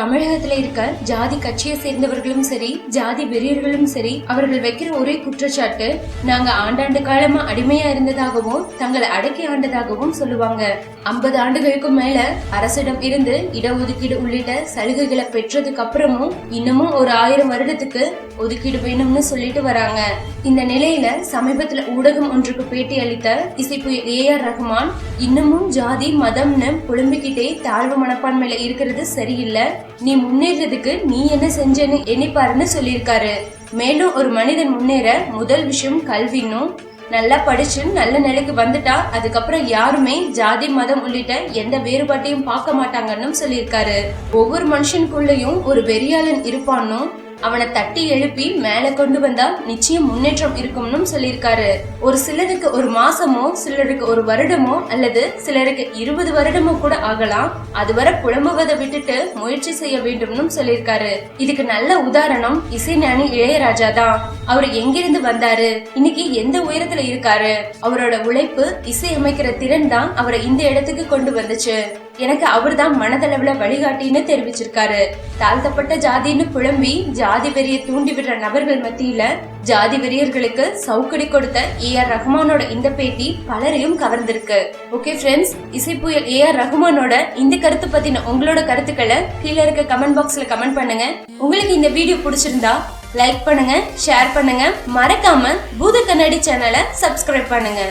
தமிழகத்துல இருக்க ஜாதி கட்சியை சேர்ந்தவர்களும் சரி ஜாதி வெறியர்களும் சரி அவர்கள் வைக்கிற ஒரே குற்றச்சாட்டு நாங்க ஆண்டாண்டு காலமா அடிமையா இருந்ததாகவும் தங்களை அடக்கி ஆண்டதாகவும் சொல்லுவாங்க. ஐம்பது ஆண்டுகளுக்கு மேல அரசிடம் இருந்து இடஒதுக்கீடு உள்ளிட்ட சலுகைகளை பெற்றதுக்கு அப்புறமும் இன்னமும் ஒரு ஆயிரம் வருடத்துக்கு ஒதுக்கீடு வேணும்னு சொல்லிட்டு வராங்க. இந்த நிலையில சமீபத்துல ஊடகம் ஒன்றுக்கு பேட்டி அளித்த இசைப்பு ஏ ஆர் ரஹ்மான் இன்னமும் ஜாதி மதம்னு புலம்பிக்கிட்டே தாழ்வு மனப்பான்மையில இருக்கிறது சரியில்லை. நீ முன்னேறதுக்கு நீ என்ன செஞ்சேன்னு எண்ணிப்பாருன்னு சொல்லியிருக்காரு. மேலும் ஒரு மனிதன் முன்னேற முதல் விஷயம் கல்வின்னும் நல்லா படிச்சு நல்ல நிலைக்கு வந்துட்டா அதுக்கப்புறம் யாருமே ஜாதி மதம் உள்ளிட்ட எந்த வேறுபாட்டையும் பார்க்க மாட்டாங்கன்னு சொல்லியிருக்காரு. ஒவ்வொரு மனுஷனுக்குள்ளயும் ஒரு பெரியாளன் இருப்பான்னும் அவனை தட்டி எழுப்பி மேல கொண்டு வந்தா நிச்சயம் முன்னேற்றம் இருக்கும்னு சொல்லியிருக்காரு. ஒரு சிலருக்கு ஒரு மாசமோ சிலருக்கு ஒரு வருடமோ அல்லது சிலருக்கு இருபது வருடமோ கூட ஆகலாம். அதுவரை புலம்புவதை விட்டுட்டு முயற்சி செய்ய வேண்டும்னு சொல்லியிருக்காரு. இதுக்கு நல்ல உதாரணம் இசைஞானி இளையராஜா தான். அவர் எங்கிருந்து வந்தாரு? இன்னைக்கு எந்த உயரத்துல இருக்காரு? அவரோட உழைப்பு இசை அமைக்கிற திறன் தான் அவரை இந்த இடத்துக்கு கொண்டு வந்துச்சு. எனக்கு அவர் தான் மனதளவுல வழிகாட்டின்னு தெரிவிச்சிருக்காரு. தாழ்த்தப்பட்ட ஜாதின்னு புலம்பி ஜாதி வெறியை தூண்டி விடுற நபர்கள் மத்தியில ஜாதி வெறியர்களுக்கு சவுக்கடி கொடுத்த ஏ ஆர் ரஹ்மானோட இந்த பேட்டி பலரையும் கவர்ந்திருக்கு. ஓகே ஃப்ரெண்ட்ஸ் இசைப்புயல் ஏ ஆர் ரஹ்மானோட இந்த கருத்து பத்தின உங்களோட கருத்துக்களை கீழே இருக்க கமெண்ட் பாக்ஸ்ல கமெண்ட் பண்ணுங்க. உங்களுக்கு இந்த வீடியோ பிடிச்சிருந்தா லைக் பண்ணுங்க ஷேர் பண்ணுங்க. மறக்காம பூத கண்ணாடி சேனலை சப்ஸ்கிரைப் பண்ணுங்க.